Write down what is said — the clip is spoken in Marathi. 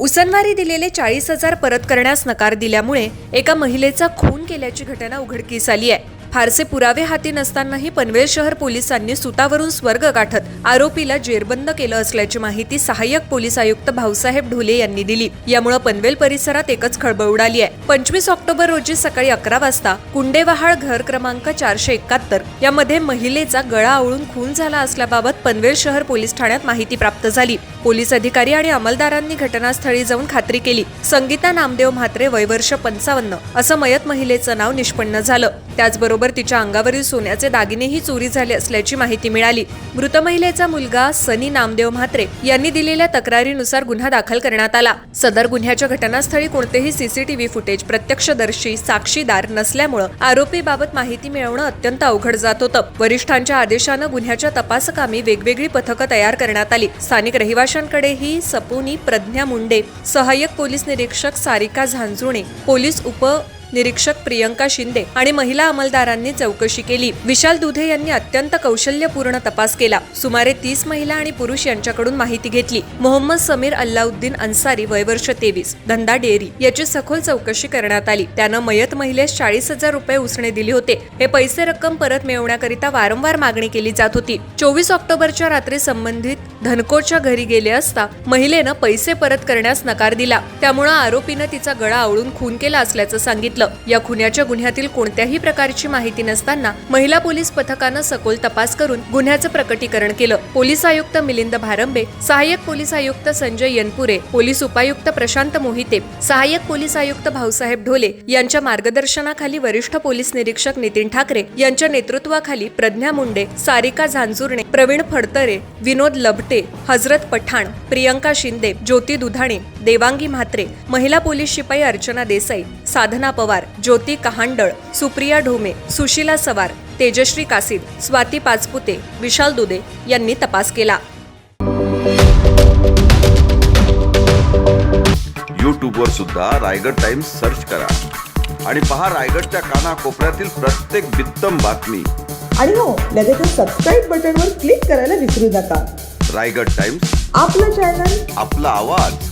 उसनवारी दिलेले चाळीस हजार परत करण्यास नकार दिल्यामुळे एका महिलेचा खून केल्याची घटना उघडकीस आली आहे. फारसे पुरावे हाती नसतानाही पनवेल शहर पोलिसांनी सुतावरून स्वर्ग गाठत आरोपीला जेरबंद केलं असल्याची माहिती सहाय्यक पोलीस आयुक्त भाऊसाहेब ढोले यांनी दिली. यामुळे पनवेल परिसरात एकच खळबळ उडाली आहे. पंचवीस ऑक्टोबर रोजी सकाळी अकरा वाजता कुंडेवहाळ घर क्रमांक चारशे एकाहत्तर यामध्ये महिलेचा गळा आवळून खून झाला असल्याबाबत पनवेल शहर पोलीस ठाण्यात माहिती प्राप्त झाली. पोलीस अधिकारी आणि अंमलदारांनी घटनास्थळी जाऊन खात्री केली. संगीता नामदेव म्हात्रे वयवर्ष पंचावन्न असं मयत महिलेचं नाव निष्पन्न झालं. त्याचबरोबर तिच्या अंगावरील सोन्याचे दागिनेही चोरी झाले असल्याची माहिती मिळाली. मृत महिलेचा मुलगा सनी नामदेव म्हात्रे यांनी दिलेल्या तक्रारीनुसार गुन्हा दाखल करण्यात आला. सदर गुन्ह्याच्या घटनास्थळी कोणतेही सीसीटीव्ही फुटेज प्रत्यक्षदर्शी साक्षीदार नसल्यामुळं आरोपीबाबत माहिती मिळवणं अत्यंत अवघड जात होतं. वरिष्ठांच्या आदेशानं गुन्ह्याच्या तपासकामी वेगवेगळी पथकं तयार करण्यात आली. स्थानिक रहिवाशांकडेही सपोनी प्रज्ञा मुंडे सहाय्यक पोलीस निरीक्षक सारिका झांजुणे पोलीस उप निरीक्षक प्रियंका शिंदे आणि महिला अंमलदारांनी चौकशी केली. विशाल दुधे यांनी अत्यंत कौशल्यपूर्ण तपास केला. सुमारे तीस महिला आणि पुरुष यांच्याकडून माहिती घेतली. मोहम्मद समीर अल्लाउद्दीन अन्सारी वयवर्ष तेवीस धंदा डेअरी याची सखोल चौकशी करण्यात आली. त्यानं मयत महिलेस चाळीस हजार रुपये उसने दिले होते. हे पैसे रक्कम परत मिळवण्याकरिता वारंवार मागणी केली जात होती. चोवीस ऑक्टोबरच्या रात्री संबंधित धनकोच्या घरी गेले असता महिलेनं पैसे परत करण्यास नकार दिला. त्यामुळं आरोपीनं तिचा गळा आवळून खून केला असल्याचं सांगितलं. या खुन्याच्या गुन्ह्यातील कोणत्याही प्रकारची माहिती नसताना महिला पोलीस पथकानं सखोल तपास करून गुन्ह्याचं प्रकटीकरण केलं. पोलीस आयुक्त मिलिंद भारंबे सहाय्यक पोलीस आयुक्त संजय यनपुरे पोलीस उपायुक्त प्रशांत मोहिते सहाय्यक पोलीस आयुक्त भाऊसाहेब ढोले यांच्या मार्गदर्शनाखाली वरिष्ठ पोलीस निरीक्षक नितीन ठाकरे यांच्या नेतृत्वाखाली प्रज्ञा मुंडे सारिका झांजुर्णे प्रवीण फडतरे विनोद लभटे हजरत पठाण प्रियंका शिंदे ज्योती दुधाणे देवांगी म्हात्रे महिला पोलीस शिपाई अर्चना देसाई साधना पवार ज्योती कहांडळ सुप्रिया ढोमे सुशीला सवार तेजश्री कासिद स्वाती पाचपुते विशाल दुदे यांनी तपास केला. यूट्यूबवर सुद्धा रायगड टाइम्स सर्च करा. आणि पहा रायगडच्या कानाकोपऱ्यातील प्रत्येक बित्तम बातमी. आणि हो लगेचच सबस्क्राईब बटनवर क्लिक करायला विसरू नका. रायगड टाइम्स आपलं चॅनल आपला आवाज.